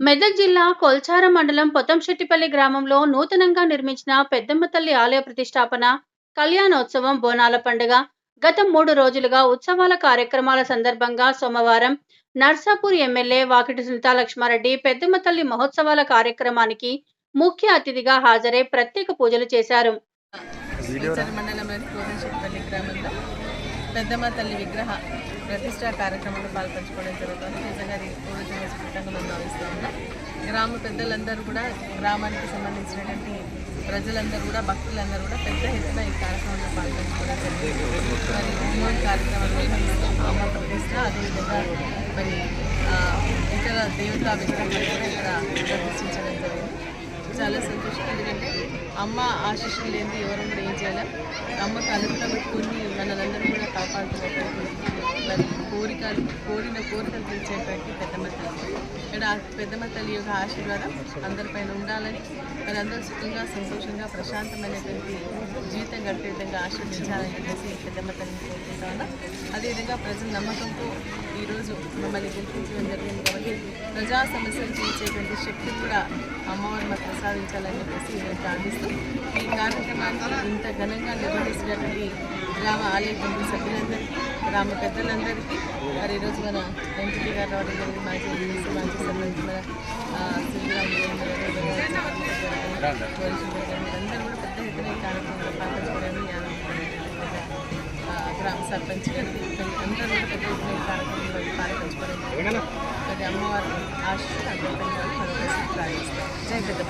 మెదక్ జిల్లా కొల్చార మండలం పొతంశెట్టిపల్లి గ్రామంలో నూతనంగా నిర్మించిన పెద్దమ్మ తల్లి ఆలయ ప్రతిష్టాపన కళ్యాణోత్సవం బోనాల పండుగ గత మూడు రోజులుగా ఉత్సవాల కార్యక్రమాల సందర్భంగా సోమవారం నర్సాపూర్ ఎమ్మెల్యే వాకిటి సునీతా లక్ష్మారెడ్డి పెద్దమ్మ తల్లి మహోత్సవాల కార్యక్రమానికి ముఖ్య అతిథిగా హాజరై ప్రత్యేక పూజలు చేశారు. శ్రీచర్ మండలంలోని కోదంశెట్టిపల్లి గ్రామంలో పెద్దమ్మ తల్లి విగ్రహ ప్రతిష్టా కార్యక్రమంలో పాల్పంచుకోవడం జరుగుతుంది. నిజంగా అది పూర్వజన్మ స్ఫూర్తంగా భావిస్తూ ఉన్నాం. గ్రామ పెద్దలందరూ కూడా గ్రామానికి సంబంధించినటువంటి ప్రజలందరూ కూడా భక్తులందరూ కూడా పెద్ద ఎత్తున ఈ కార్యక్రమంలో పాల్పంచుకోవడం జరిగింది. మరి మూడు కార్యక్రమాలు అమ్మ ప్రతిష్ట అదేవిధంగా మరి ఇతర దేవతా విగ్రహాలు కూడా ఇక్కడ ప్రతిష్ఠించడం జరిగింది. చాలా సంతోషం. ఎందుకంటే అమ్మ ఆశీస్సులు లేనిది ఎవరు కూడా ఏం చేయాలి? అమ్మకు అనుగ్రహం పెట్టుకుని మనలందరూ కూడా కాపాడుతున్నటువంటి మరి కోరికలు కోరిన కోరికలు తీర్చేటువంటి పెద్దమ్మ తల్లి. ఇక్కడ పెద్దమ్మ తల్లి యొక్క ఆశీర్వాదం అందరిపైన ఉండాలని మనందరూ సుఖంగా సంతోషంగా ప్రశాంతమైనటువంటి జీవితం గడిపే విధంగా ఆశీర్వదించాలని చెప్పేసి పెద్దమ్మ తల్లిని కోరుకుంటా ఉన్నాం. అదేవిధంగా ప్రజల నమ్మకంతో ఈరోజు మమ్మల్ని గుర్తించడం జరిగింది కాబట్టి ప్రజా సమస్యలు తీర్చేటువంటి శక్తి కూడా అమ్మవారు మాకు ప్రసాదించాలని చెప్పేసి నేను ప్రార్థిస్తూ ఈ కార్యక్రమాన్ని ఇంత ఘనంగా నిర్వహించినటువంటి గ్రామ ఆలయ కమిటీ సభ్యులందరికీ గ్రామ పెద్దలందరికీ మరి ఈరోజు మన ఎంపీ గారు రావడం జరిగింది. మాజీ ఎంపీ మాజీ సర్పంచ్ మన ఆ, శ్రీరామ్ గారు, కూడా పెద్ద ఎత్తున ఈ కార్యక్రమంలో పాల్గొనడానికి గ్రామ సర్పంచ్ గారికి అందరూ కూడా పెద్ద ఎత్తున ఈ కార్యక్రమంలో పాల్పంచుకోవడం మరి అమ్మవారి ఆశీస్సులు అందరిపై మరొకసారి ప్రార్థిస్తాం జై పెద్ద